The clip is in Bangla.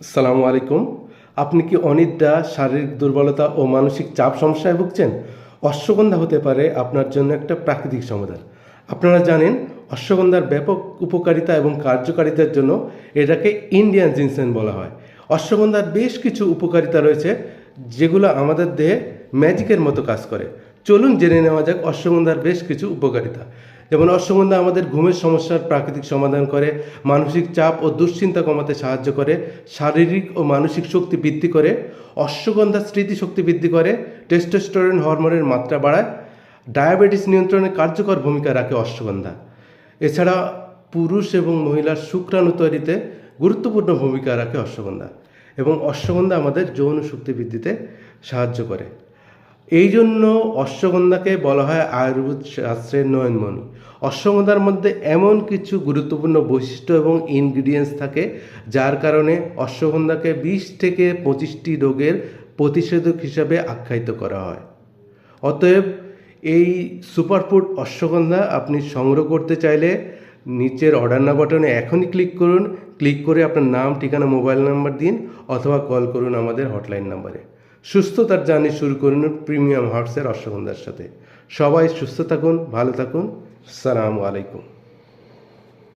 সালামু আলাইকুম। আপনি কি অনিদ্রা, শারীরিক দুর্বলতা ও মানসিক চাপ সমস্যায় ভুগছেন? অশ্বগন্ধা হতে পারে আপনার জন্য একটা প্রাকৃতিক সমাধান। আপনারা জানেন, অশ্বগন্ধার ব্যাপক উপকারিতা এবং কার্যকারিতার জন্য এটাকে ইন্ডিয়ান জিনসেন বলা হয়। অশ্বগন্ধার বেশ কিছু উপকারিতা রয়েছে, যেগুলো আমাদের দেহে ম্যাজিকের মতো কাজ করে। চলুন জেনে নেওয়া যাক অশ্বগন্ধার বেশ কিছু উপকারিতা। যেমন অশ্বগন্ধা আমাদের ঘুমের সমস্যার প্রাকৃতিক সমাধান করে, মানসিক চাপ ও দুশ্চিন্তা কমাতে সাহায্য করে, শারীরিক ও মানসিক শক্তি বৃদ্ধি করে, অশ্বগন্ধা স্মৃতিশক্তি বৃদ্ধি করে টেস্টোস্টেরন হরমোনের মাত্রা বাড়ায়, ডায়াবেটিস নিয়ন্ত্রণে কার্যকর ভূমিকা রাখে অশ্বগন্ধা। এছাড়া পুরুষ এবং মহিলার শুক্রাণু তৈরিতে গুরুত্বপূর্ণ ভূমিকা রাখে অশ্বগন্ধা এবং অশ্বগন্ধা আমাদের যৌন শক্তি বৃদ্ধিতে সাহায্য করে। এই জন্য অশ্বগন্ধাকে বলা হয় আয়ুর্বেদ শাস্ত্রের নয়নমণি। অশ্বগন্ধার মধ্যে এমন কিছু গুরুত্বপূর্ণ বৈশিষ্ট্য এবং ইনগ্রিডিয়েন্টস থাকে, যার কারণে অশ্বগন্ধাকে বিশ থেকে পঁচিশটি রোগের প্রতিষেধক হিসাবে আখ্যায়িত করা হয়। অতএব এই সুপারফুড অশ্বগন্ধা আপনি সংগ্রহ করতে চাইলে নিচের অর্ডার না বাটনে এখনই ক্লিক করুন। ক্লিক করে আপনার নাম, ঠিকানা মোবাইল নাম্বার দিন, অথবা কল করুন আমাদের হটলাইন নাম্বারে সুস্থতার জার্নি শুরু করুন প্রিমিয়াম হার্টসের অশ্বগন্ধার সাথে। সবাই সুস্থ থাকুন, ভালো থাকুন। সালামু আলাইকুম।